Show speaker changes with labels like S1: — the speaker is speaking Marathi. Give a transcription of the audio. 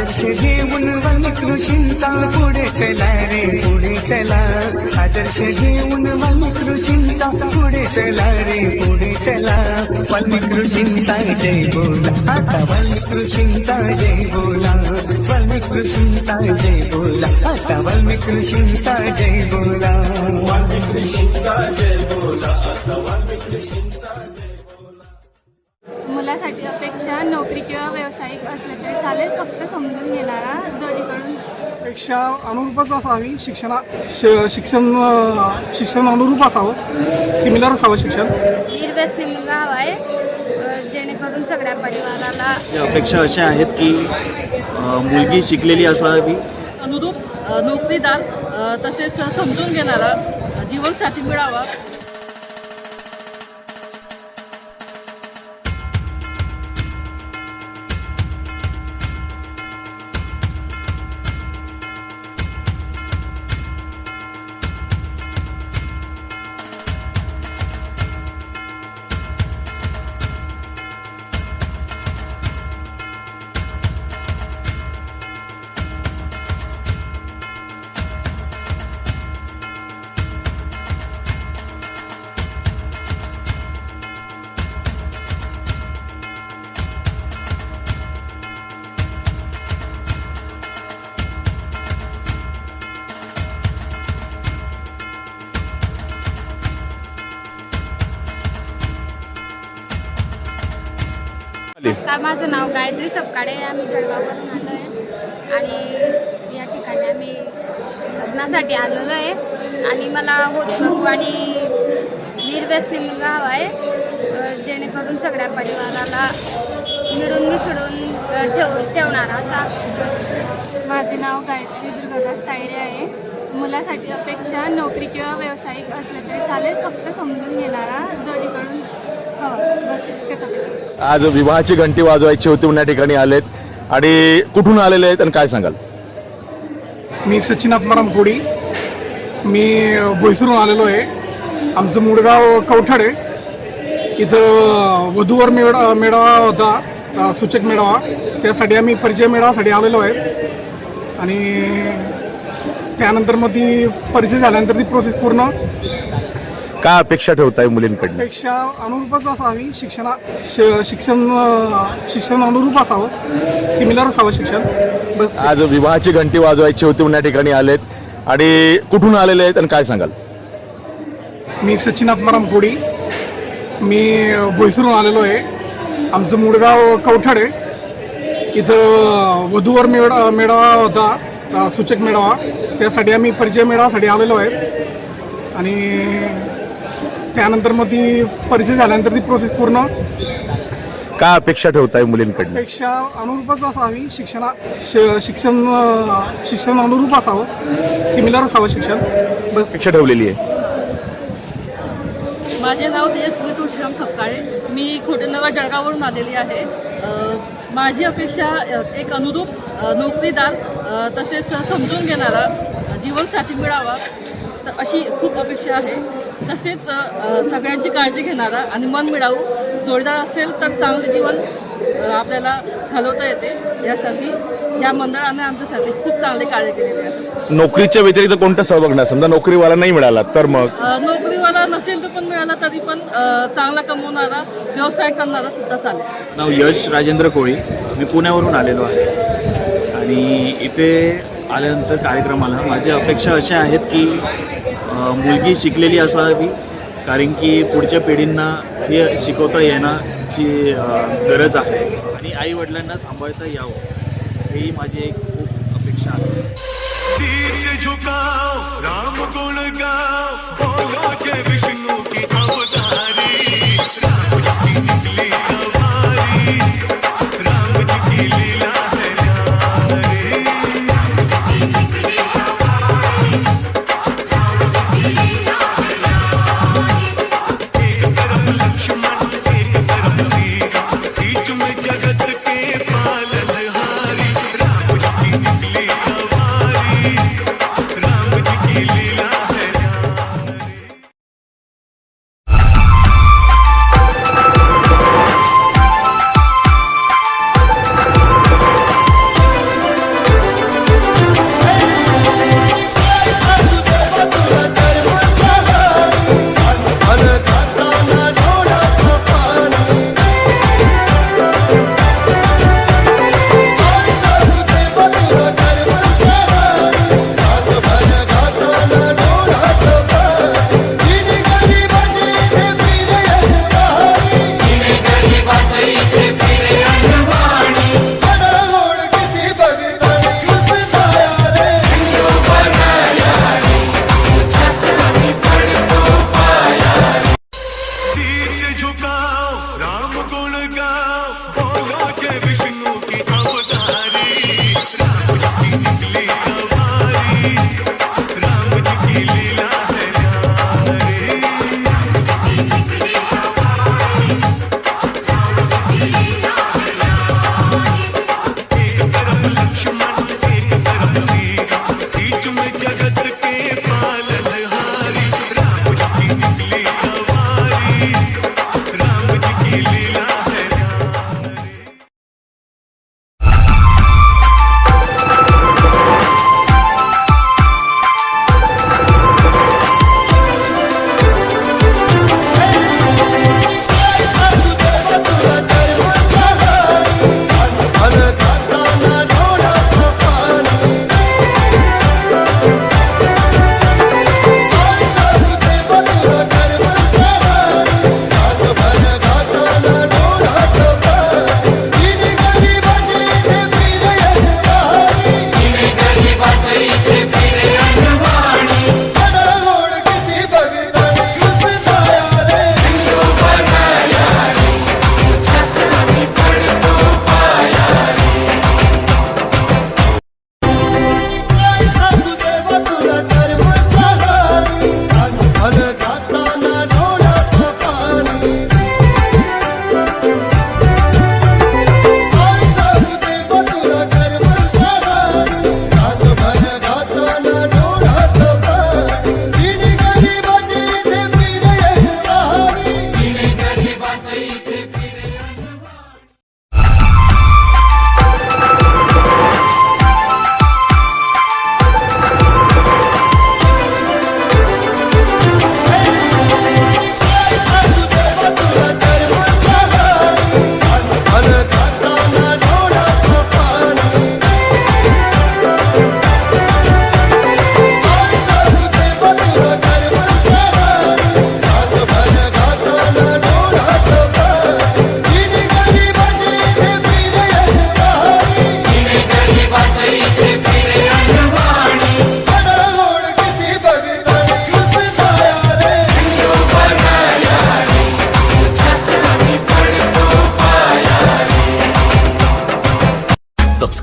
S1: आदर्श घेऊन वनकृषींचा पुढे चला रे पुढे चला. आदर्श घेऊन वनकृषींचा पुढे चला रे पुढे चला. वनकृषींचा जय बोला. आता वनकृषींचा जय बोला. वनकृषींचा जय बोला. आता वनकृषींचा जय बोला.
S2: मुलासाठी अपेक्षा नोकरी किंवा व्यावसायिक असलं तरी चालेल फक्त समजून घेणारा दोन्हीकडून.
S3: पेक्षा अनुरूपच असावी शिक्षणा श- शिक्षण अं, शिक्षण अनुरूप असावं. सिमिलर असावं शिक्षण.
S2: निर्व्यसनी मुलगा हवा आहे जेणेकरून सगळ्या परिवाराला
S4: या अपेक्षा अशा आहेत की अ, मुलगी शिकलेली असावी.
S5: अनुरूप अ, नोकरीदार अ, तसेच समजून घेणारा जीवनसाथी मिळावा.
S2: का माझं नाव गायत्री सपकाळे आम्ही जळगाववरून आलो आहे. आणि या ठिकाणी आम्ही लग्नासाठी आलेलो आहे. आणि मला होतकरू आणि निर्व्यसनी मुलगा हवा आहे. अ, जेणेकरून सगळ्या परिवाराला मिळून मिसळून अ, ठेव ठेवणारा असा. माझे नाव गायत्री दुर्गादास तायडे आहे. मुलासाठी अपेक्षा नोकरी किंवा व्यावसायिक असलं तरी चालेल. फक्त समजून घेणारा दोन्हीकडून
S6: आज विवाहाची घंटी वाजवायची होती म्हणून या ठिकाणी आलेत. आणि कुठून आलेले आहेत आणि काय सांगाल?
S3: मी सचिन आत्माराम कोडी मी बोईसरून आलेलो आहे. आमचं मुडगाव कवठाडे इथं वधूवर मेळा मेळावा होता सूचक मेळावा. त्यासाठी आम्ही परिचय मेळावासाठी आलेलो आहे. आणि त्यानंतर मग ती परिचय झाल्यानंतर ती प्रोसेस पूर्ण
S6: काय अपेक्षा ठेवताय मुलींकडनं?
S3: पेक्षा अनुरूपच असावी. शिक्षणा श- शिक्षण अं, शिक्षण अनुरूप असावं. सिमिलर असावं शिक्षण. बस.
S6: आज विवाहाची घंटी वाजवायची होती म्हणून या ठिकाणी आलेत. आणि कुठून आलेले आहेत आणि काय सांगाल?
S3: मी सचिन आत्माराम कोडी मी बोईसरून आलेलो आहे. आमचं मूळगाव कवठाडे इथं वधूवर मेळा मेळावा होता अ, सूचक मेळावा. त्यासाठी आम्ही परिचय मेळावासाठी आलेलो आहे. आणि त्यानंतर मग ती परिचय झाल्यानंतर ती प्रोसेस पूर्ण
S6: काय अपेक्षा ठेवताय मुलींकडनं?
S3: पेक्षा अनुरूपच असावी. शिक्षणा श- शिक्षण अं, शिक्षण अनुरूप असावं. सिमिलर असावं शिक्षण. बस.
S6: अपेक्षा ठेवलेली आहे.
S5: माझे नाव तेजस्वी तुळशीराम सपकाळे. मी खोटेनगर जळगाववरून आलेली आहे. अ, माझी अपेक्षा अ, एक अनुरूप अ, नोकरीदार अ, तसेच समजून घेणारा जीवनसाथी मिळावा तर अशी खूप अपेक्षा आहे. तसेच सगळ्यांची काळजी घेणारा आणि मन मिळावू जोडीदार असेल तर चांगले जीवन आपल्याला घालवता येते. यासाठी या मंडळाने आमच्यासाठी खूप चांगले कार्य केलेले आहे.
S6: नोकरीच्या व्यतिरिक्त कोणतं सहभाग नाही? समजा नोकरीवाला नाही मिळाला तर मग?
S5: नोकरीवाला नसेल तर पण मिळाला तरी पण चांगला कमवणारा व्यवसाय करणारा सुद्धा चालेल.
S4: नाव यश राजेंद्र कोळी. मी पुण्यावरून आलेलो आहे. आणि इथे आल्यानंतर कार्यक्रमाला माझ्या अपेक्षा अशा आहेत की मुलगी शिकलेली असावी कारण की पुढच्या पिढींना हे शिकवता येण्याची गरज आहे. आणि आईवडिलांना सांभाळता यावं ही माझी एक खूप अपेक्षा आहे.
S7: जगत